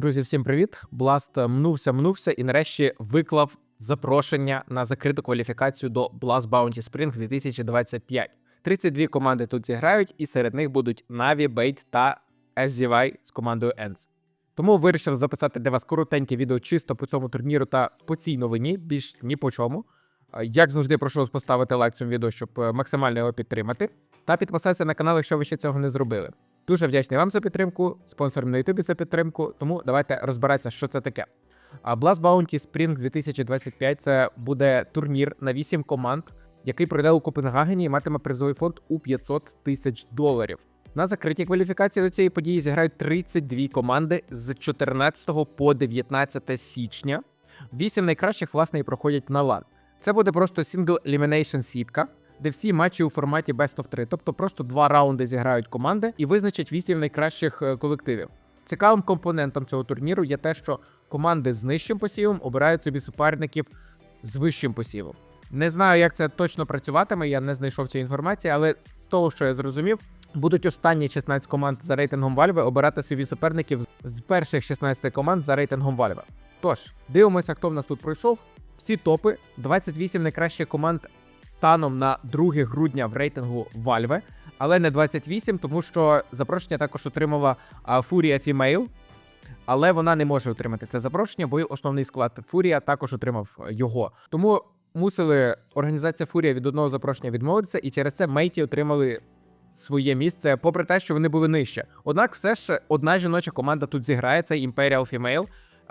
Друзі, всім привіт! Бласт мнувся, мнувся і нарешті виклав запрошення на закриту кваліфікацію до Blast Bounty Spring 2025. 32 команди тут зіграють, і серед них будуть Na'Vi, Bait та SZY з командою ENS. Тому вирішив записати для вас коротеньке відео чисто по цьому турніру та по цій новині, більш ні по чому. Як завжди, прошу вас поставити лайк цьому відео, щоб е, максимально його підтримати. Та підписатися на канал, якщо ви ще цього не зробили. Дуже вдячний вам за підтримку, спонсорам на Ютубі за підтримку. Тому давайте розбиратися, що це таке. Blast Bounty Spring 2025 це буде турнір на 8 команд, який пройде у Копенгагені і матиме призовий фонд у 500 тисяч доларів. На закритій кваліфікації до цієї події зіграють 32 команди з 14 по 19 січня. Вісім найкращих власне і проходять на лан. Це буде просто сингл елімінейшн сітка, де всі матчі у форматі Best of 3, тобто просто два раунди зіграють команди і визначать вісім найкращих е, колективів. Цікавим компонентом цього турніру є те, що команди з нижчим посівом обирають собі суперників з вищим посівом. Не знаю, як це точно працюватиме, я не знайшов цієї інформації, але з того, що я зрозумів, будуть останні 16 команд за рейтингом Valve обирати собі суперників з перших 16 команд за рейтингом Valve. Тож, дивимося, хто в нас тут пройшов. Всі топи, 28 найкращих команд станом на 2 грудня в рейтингу Valve, але не 28, тому що запрошення також отримала Furia Female, але вона не може отримати це запрошення, бо основний склад Фурія також отримав е, його. Тому мусили організація Фурія від одного запрошення відмовитися, і через це Мейті отримали своє місце, попри те, що вони були нижче. Однак, все ж одна жіноча команда тут зіграє це Imperial Female.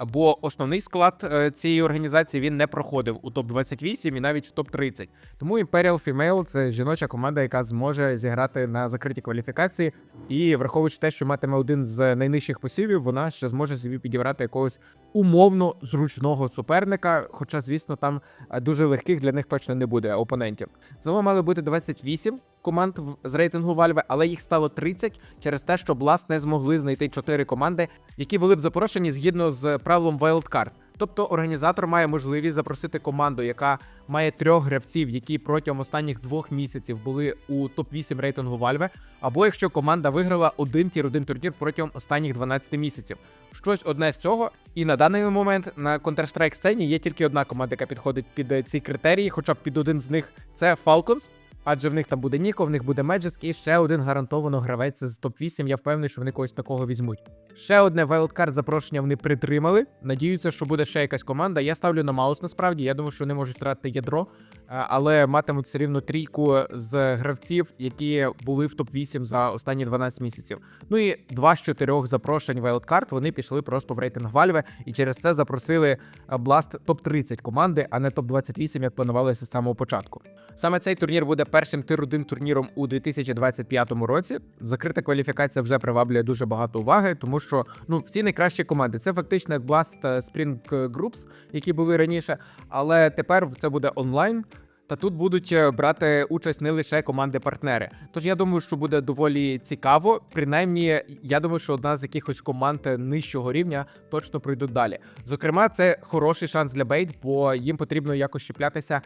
Бо основний склад е, цієї організації він не проходив у топ 28 і навіть в топ 30 Тому Imperial Female це жіноча команда, яка зможе зіграти на закритій кваліфікації. І враховуючи те, що матиме один з найнижчих посівів, вона ще зможе собі підібрати якогось умовно зручного суперника. Хоча, звісно, там е, дуже легких для них точно не буде опонентів. Загалом мали бути 28 команд з рейтингу Valve, але їх стало 30 через те, що Blast не змогли знайти 4 команди, які були б запрошені згідно з правилом Wildcard. Тобто організатор має можливість запросити команду, яка має трьох гравців, які протягом останніх двох місяців були у топ-8 рейтингу Valve, або якщо команда виграла один тір один турнір протягом останніх 12 місяців. Щось одне з цього. І на даний момент на Counter-Strike сцені є тільки одна команда, яка підходить під е, ці критерії, хоча б під один з них це Falcons. Адже в них там буде Ніко, в них буде Magic і ще один гарантовано гравець з топ-8. Я впевнений, що вони когось такого візьмуть. Ще одне wildcard запрошення вони притримали. Надіються, що буде ще якась команда. Я ставлю на Маус насправді. Я думаю, що вони можуть втратити ядро, але матимуть все рівно трійку з гравців, які були в топ-8 за останні 12 місяців. Ну і два з чотирьох запрошень wildcard вони пішли просто в рейтинг Valve, і через це запросили а, Blast топ-30 команди, а не топ-28, як планувалося з самого початку. Саме цей турнір буде першим тир-1 турніром у 2025 році. Закрита кваліфікація вже приваблює дуже багато уваги, тому що ну всі найкращі команди це фактично як Blast е, Spring Groups, які були раніше, але тепер це буде онлайн. Та тут будуть е, брати участь не лише команди-партнери. Тож я думаю, що буде доволі цікаво. Принаймні, я думаю, що одна з якихось команд нижчого рівня точно пройдуть далі. Зокрема, це хороший шанс для Бейт, бо їм потрібно якось чіплятися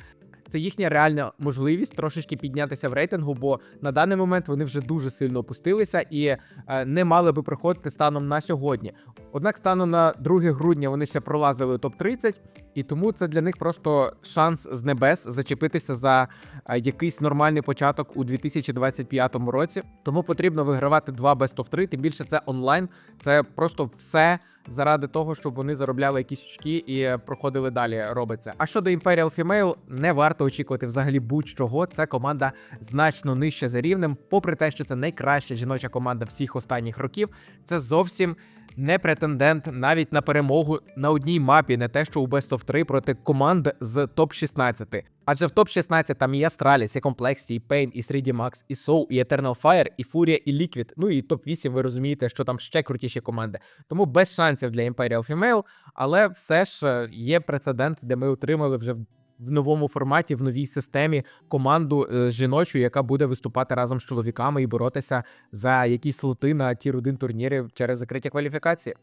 це їхня реальна можливість трошечки піднятися в рейтингу, бо на даний момент вони вже дуже сильно опустилися і е, не мали би проходити станом на сьогодні. Однак, станом на 2 грудня вони ще пролазили топ 30 і тому це для них просто шанс з небес зачепитися за е, якийсь нормальний початок у 2025 році. Тому потрібно вигравати два best of 3, тим більше це онлайн. Це просто все заради того, щоб вони заробляли якісь очки і проходили далі. Робиться. А щодо Imperial Female, не варто очікувати взагалі будь-чого. Це команда значно нижче за рівнем, попри те, що це найкраща жіноча команда всіх останніх років. Це зовсім не претендент навіть на перемогу на одній мапі, не те, що у Best of 3 проти команд з топ 16 Адже в топ 16 там і Astralis, і Complexity, і Pain, і 3D Max, і Soul, і Eternal Fire, і Furia, і Liquid. Ну і топ 8 ви розумієте, що там ще крутіші команди. Тому без шансів для Imperial Female, але все ж е, є прецедент, де ми отримали вже в в новому форматі, в новій системі команду е, жіночу, яка буде виступати разом з чоловіками і боротися за якісь слоти на тір 1 турнірі через закриття кваліфікації.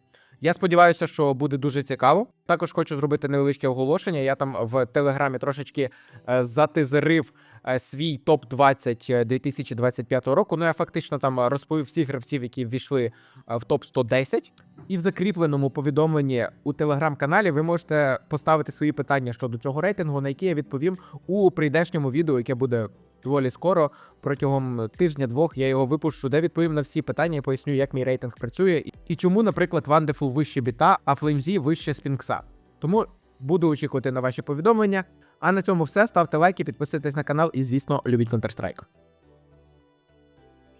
Я сподіваюся, що буде дуже цікаво. Також хочу зробити невеличке оголошення. Я там в телеграмі трошечки е, затизерив е, свій топ 20 2025 року. Ну я фактично там розповів всіх гравців, які ввійшли е, в топ 110. І в закріпленому повідомленні у телеграм-каналі ви можете поставити свої питання щодо цього рейтингу, на які я відповім у прийдешньому відео, яке буде доволі скоро. Протягом тижня-двох я його випущу, де відповім на всі питання і поясню, як мій рейтинг працює, і- чому, наприклад, Wonderful вище біта, а Флеймзі вище Спінкса. Тому буду очікувати на ваші повідомлення. А на цьому все. Ставте лайки, підписуйтесь на канал і, звісно, любіть Counter-Strike.